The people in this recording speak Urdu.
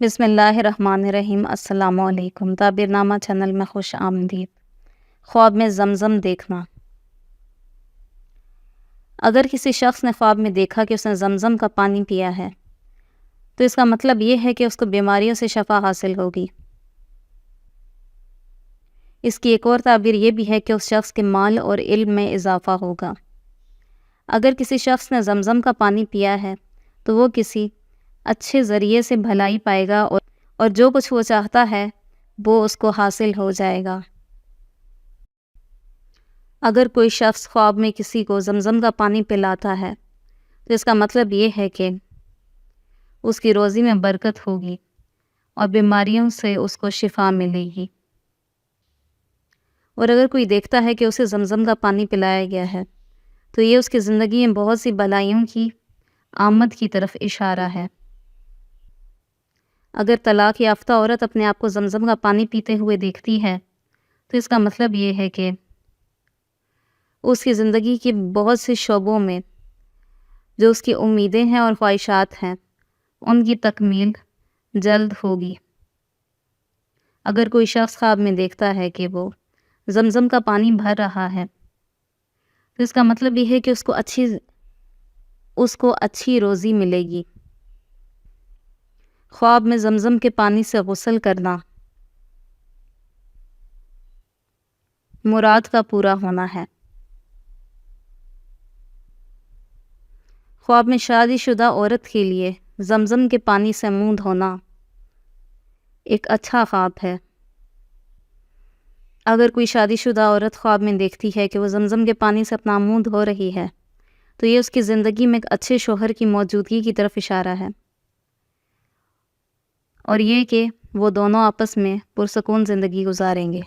بسم اللہ الرحمن الرحیم السلام علیکم تعبیر نامہ چینل میں خوش آمدید خواب میں زمزم دیکھنا اگر کسی شخص نے خواب میں دیکھا کہ اس نے زمزم کا پانی پیا ہے تو اس کا مطلب یہ ہے کہ اس کو بیماریوں سے شفا حاصل ہوگی اس کی ایک اور تعبیر یہ بھی ہے کہ اس شخص کے مال اور علم میں اضافہ ہوگا اگر کسی شخص نے زمزم کا پانی پیا ہے تو وہ کسی اچھے ذریعے سے بھلائی پائے گا اور اور جو کچھ وہ چاہتا ہے، وہ اس کو حاصل ہو جائے گا۔ اگر کوئی شخص خواب میں کسی کو زمزم کا پانی پلاتا ہے، تو اس کا مطلب یہ ہے کہ اس کی روزی میں برکت ہوگی اور بیماریوں سے اس کو شفا ملے گی۔ اور اگر کوئی دیکھتا ہے کہ اسے زمزم کا پانی پلایا گیا ہے، تو یہ اس کی زندگی میں بہت سی بلائیوں کی آمد کی طرف اشارہ ہے۔ اگر طلاق یافتہ عورت اپنے آپ کو زمزم کا پانی پیتے ہوئے دیکھتی ہے، تو اس کا مطلب یہ ہے کہ اس کی زندگی کے بہت سے شعبوں میں جو اس کی امیدیں ہیں اور خواہشات ہیں، ان کی تکمیل جلد ہوگی۔ اگر کوئی شخص خواب میں دیکھتا ہے کہ وہ زمزم کا پانی بھر رہا ہے، تو اس کا مطلب یہ ہے کہ اس کو اچھی، اس کو اچھی روزی ملے گی۔ خواب میں زمزم کے پانی سے غسل کرنا۔ مراد کا پورا ہونا ہے۔ خواب میں شادی شدہ عورت کے لیے زمزم کے پانی سے منہ دھونا ایک اچھا خواب ہے۔ اگر کوئی شادی شدہ عورت خواب میں دیکھتی ہے کہ وہ زمزم کے پانی سے اپنا منہ دھو رہی ہے، تو یہ اس کی زندگی میں ایک اچھے شوہر کی موجودگی کی طرف اشارہ ہے۔ اور یہ کہ وہ دونوں آپس میں پرسکون زندگی گزاریں گے۔